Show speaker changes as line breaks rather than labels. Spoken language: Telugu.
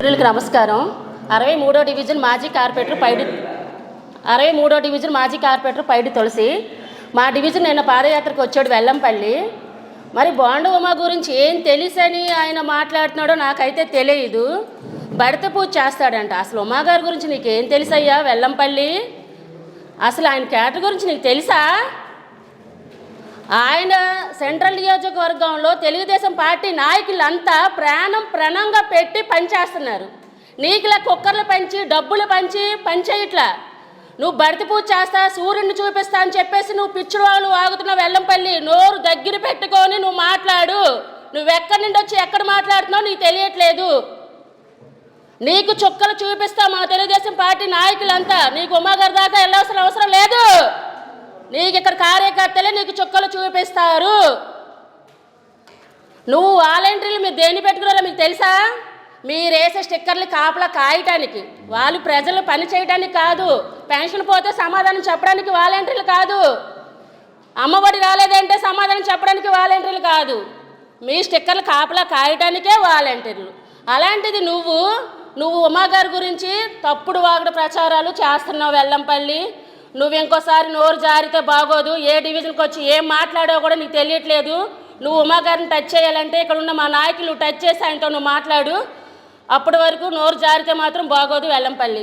అందరికీ నమస్కారం. అరవై మూడో డివిజన్ మాజీ కార్పొరేటర్ పైడి అరవై మూడో డివిజన్ మాజీ కార్పొరేటర్ పైడి తులసి. మా డివిజన్ నిన్న పాదయాత్రకు వచ్చాడు వెల్లంపల్లి. మరి బోండ ఉమా గురించి ఏం తెలుసని ఆయన మాట్లాడుతున్నాడో నాకైతే తెలియదు. బడత పూజ చేస్తాడంట. అసలు ఉమా గారి గురించి నీకేం తెలుసయ్యా వెల్లంపల్లి? అసలు ఆయన క్యాటర్ గురించి నీకు తెలుసా? ఆయన సెంట్రల్ నియోజకవర్గంలో తెలుగుదేశం పార్టీ నాయకులంతా ప్రాణం ప్రణంగా పెట్టి పనిచేస్తున్నారు. నీకులా కుక్కర్లు పంచి డబ్బులు పంచి పనిచేయట్లా నువ్వు బడితి పూజ చేస్తా సూర్యుడిని చూపిస్తా అని చెప్పేసి నువ్వు పిచ్చుడు వాళ్ళు వాగుతున్నావు వెల్లంపల్లి నోరు దగ్గర పెట్టుకొని నువ్వు మాట్లాడు. నువ్వు ఎక్కడి నుండి వచ్చి ఎక్కడ మాట్లాడుతున్నావు నీకు తెలియట్లేదు. నీకు చుక్కలు చూపిస్తా మా తెలుగుదేశం పార్టీ నాయకులంతా. నీకు ఉమాగారి దాకా వెళ్ళవసరం అవసరం లేదు. నీకు ఇక్కడ కార్యకర్తలే నీకు చుక్కలు చూపిస్తారు. నువ్వు వాలంటీర్లు మీరు దేన్ని పెట్టుకున్నారో మీకు తెలుసా? మీరు వేసే స్టిక్కర్లు కాపలా కాయటానికి. వాళ్ళు ప్రజలు పని చేయడానికి కాదు. పెన్షన్ పోతే సమాధానం చెప్పడానికి వాలంటీర్లు కాదు. అమ్మఒడి రాలేదంటే సమాధానం చెప్పడానికి వాలంటీర్లు కాదు. మీ స్టిక్కర్లు కాపలా కాయటానికే వాలంటీర్లు. అలాంటిది నువ్వు నువ్వు ఉమాగారి గురించి తప్పుడు వాగుడు ప్రచారాలు చేస్తున్నావు వెల్లంపల్లి. నువ్వు ఇంకోసారి నోరు జారితే బాగోదు ఏ డివిజన్కి వచ్చి ఏం మాట్లాడావో కూడా నీకు తెలియట్లేదు. నువ్వు ఉమాగారిని టచ్ చేయాలంటే ఇక్కడ ఉన్న మా నాయకులు టచ్ చేసి ఆయనతో నువ్వు మాట్లాడు. అప్పటి వరకు నోరు జారితే మాత్రం బాగోదు వెల్లంపల్లి.